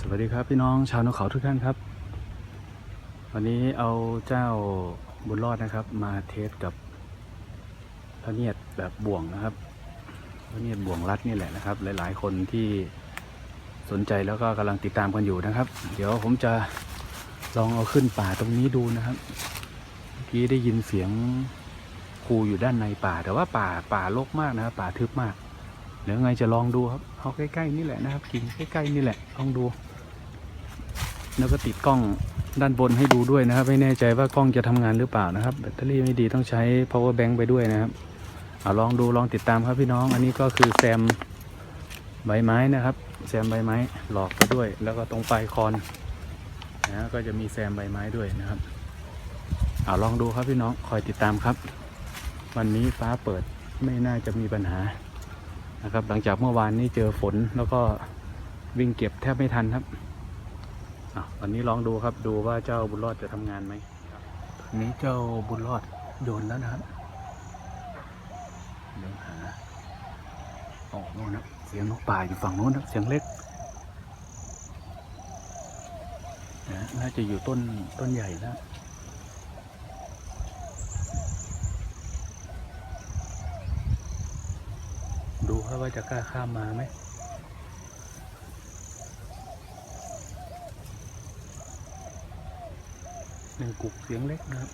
สวัสดีครับพี่น้องชาวนกเขาทุกท่านครับ วันนี้เอาเจ้าบุญรอดนะครับ มาเทสกับพระเนียดแบบบ่วงนะครับพระเนียดบ่วงรัดนี่แหละนะครับ หลาย ๆ คนที่สนใจแล้วก็กำลังติดตามกันอยู่นะครับ เดี๋ยวผมจะลองเอาขึ้นป่าตรงนี้ดูนะครับเมื่อกี้ได้ยินเสียงครูอยู่ด้านในป่า แต่ว่าป่าป่ารกมากนะครับ ป่าทึบมากเดี๋ยวไงจะลองดูครับเอาใกล้ๆนี่แหละนะครับกินใกล้ๆนี่แหละลองดู แล้วก็ติดกล้องด้านบนให้ดูด้วยนะครับ ไม่แน่ใจว่ากล้องจะทำงานหรือเปล่านะครับ แบตเตอรี่ไม่ดีต้องใช้ power bank ไปด้วยนะครับเอาลองดูลองติดตามครับพี่น้อง อันนี้ก็คือแซมใบไม้นะครับ แซมใบไม้หลอกไปด้วย แล้วก็ตรงปลายคอนนะก็จะมีแซมใบไม้ด้วยนะครับเอาลองดูครับพี่น้องคอยติดตามครับ วันนี้ฟ้าเปิดไม่น่าจะมีปัญหานะครับ หลังจากเมื่อวานนี้เจอฝนแล้วก็วิ่งเก็บแทบไม่ทันครับ อะวันนี้ลองดูครับดูว่าเจ้าบุญรอดจะทำงานไหมตอนนี้เจ้าบุญรอดโยนแล้วนะครับเดี๋ยวหาออกโน่นนะเสียงนกป่าอยู่ฝั่งโน้นนะเสียงเล็กนะน่าจะอยู่ต้นต้นใหญ่แล้วดูครับว่าจะกล้าข้ามมาไหม หนึ่งกุกเสียงเล็กนะครับ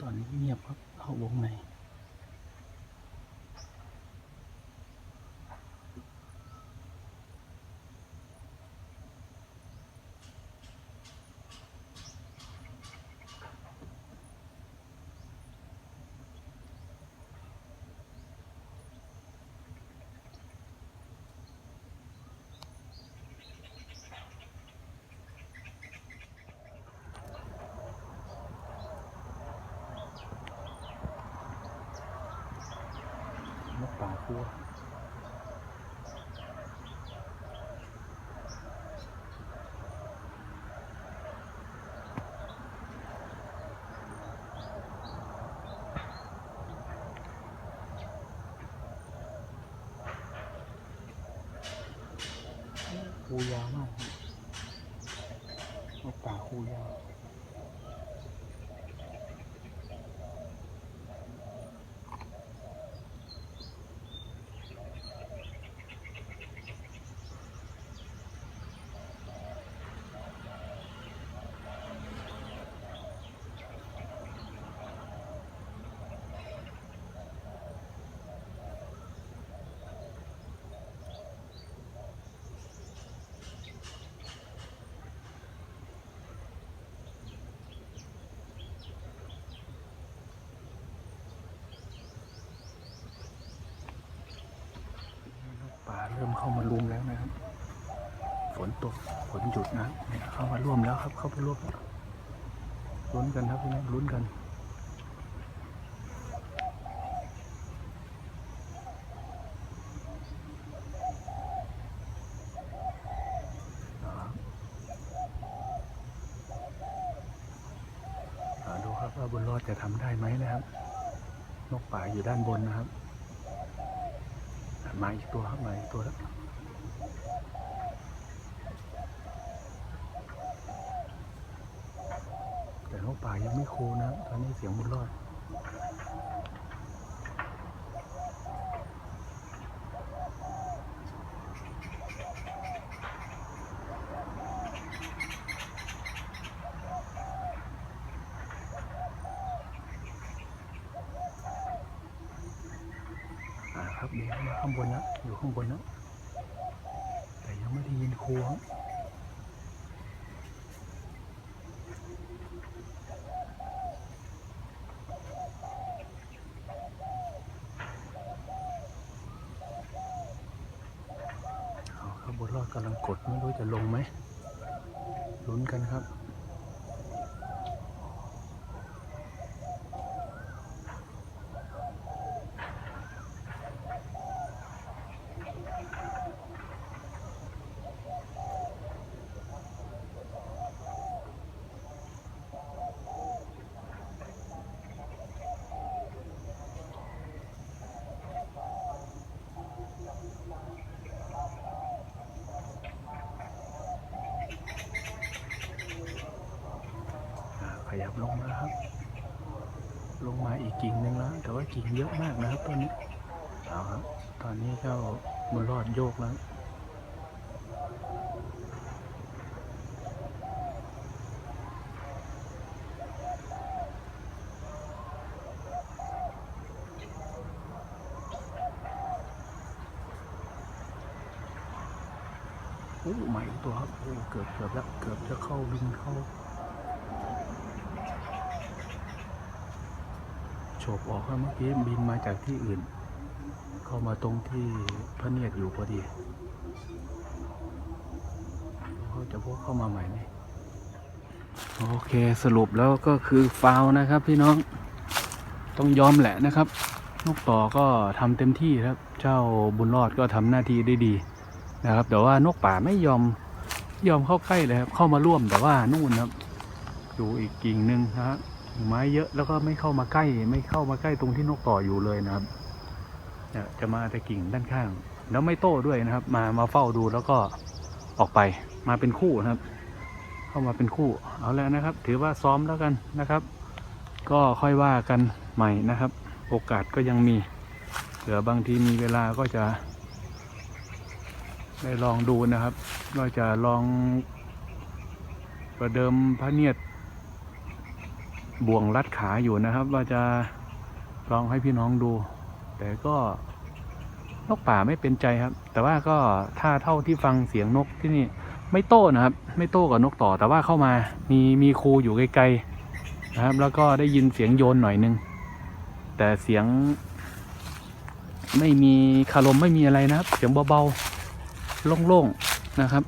ตอนนี้เงียบครับ เข้าวงใน นกป่าคัวคูยาวมากครับนกป่าคูยาว ป่า เข้ามารุมแล้วนะครับ ฝนตกฝนหยุดนะเนี่ยเข้ามาร่วมแล้วครับ เข้าไปร่วมลุ้นกันครับพี่น้องลุ้นกันดูครับว่าบุญรอดจะทำได้ไหมนะครับ นกป่าอยู่ด้านบนนะครับ มาอีกตัวครับมาอีกตัวแล้วแต่นก ป่ายังไม่คูนะ ตอนนี้เสียงบุญรอดครับเดี๋ยวมาข้างบนแล้วอยู่ข้างบนแล้วแต่ยังไม่ได้ยินครูครับเอาครับบนรอด กำลังกดไม่รู้จะลงไหมลุ้นกันครับ ลงมาครับ ลงมาอีกกิ่งหนึ่งแล้วแต่ว่ากิ่งเยอะมากนะครับต้นนี้เอาครับตอนนี้เจ้าบุญรอดโยกแล้วโอ้ใหม่ตัวครับโอ้เกือบเกือบแล้วเกือบจะเข้าบินเข้า ฉบออกครับเมื่อกี้บินมาจากที่อื่น เข้ามาตรงที่พระเนียดอยู่พอดีเขาจะพกเข้ามาใหม่ไหมโอเคสรุปแล้วก็คือฟาวนะครับพี่น้องต้องยอมแหละนะครับนกต่อก็ทำเต็มที่ครับ เจ้าบุญรอดก็ทำหน้าที่ได้ดีนะครับ แต่ว่านกป่าไม่ยอมยอมเข้าใกล้เลยครับเข้ามาร่วมแต่ว่านู่นครับอยู่อีกกิ่งหนึ่งนะฮะ ไม้เยอะแล้วก็ไม่เข้ามาใกล้ ไม่เข้ามาใกล้ตรงที่นกต่ออยู่เลยนะครับจะมาแต่กิ่งด้านข้าง แล้วไม่โต้ด้วยนะครับ มามาเฝ้าดูแล้วก็ออกไปมาเป็นคู่นะครับ เข้ามาเป็นคู่เอาแล้วนะครับ ถือว่าซ้อมแล้วกันนะครับ ก็ค่อยว่ากันใหม่นะครับ โอกาสก็ยังมีเหลือบางทีมีเวลาก็จะ ได้ลองดูนะครับว่าจะลองประเดิมพระเนียด บ่วงรัดขาอยู่นะครับ ว่าจะลองให้พี่น้องดู แต่ก็นกป่าไม่เป็นใจครับ แต่ว่าก็ถ้าเท่าที่ฟังเสียงนกที่นี่ ไม่โต้นะครับ ไม่โต้กับนกต่อ แต่ว่าเข้ามามีมีครูอยู่ไกลๆนะครับ แล้วก็ได้ยินเสียงโยนหน่อยนึง แต่เสียง ไม่มีคารมไม่มีอะไรนะครับ เสียงเบาๆโล่งๆนะครับ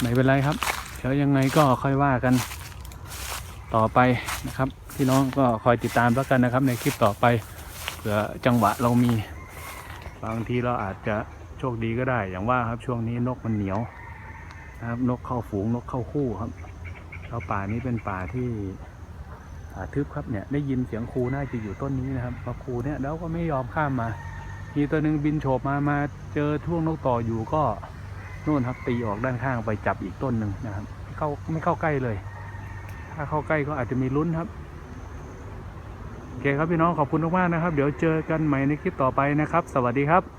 ไม่เป็นไรครับเดี๋ยวยังไงก็ค่อยว่ากัน ต่อไปนะครับพี่น้องก็คอยติดตามแล้วกันนะครับ ในคลิปต่อไปเผื่อจังหวะเรามี บางทีเราอาจจะโชคดีก็ได้ อย่างว่าครับช่วงนี้นกมันเหนียวนะครับนกเข้าฝูงนกเข้าคู่ครับแล้วป่านี้เป็นป่าที่ป่าทึบครับเนี่ยได้ยินเสียงครูน่าจะอยู่ต้นนี้นะครับพอครูเนี่ยแล้วก็ไม่ยอมข้ามมามีตัวหนึ่งบินโฉบมามาเจอท่วงนกต่ออยู่ก็นู่นครับตีออกด้านข้างไปจับอีกต้นหนึ่งนะครับไม่เข้าไม่เข้าใกล้เลย ถ้าเข้าใกล้ก็อาจจะมีลุ้นครับโอเคครับพี่น้องขอบคุณมากๆนะครับ เดี๋ยวเจอกันใหม่ในคลิปต่อไปนะครับ สวัสดีครับ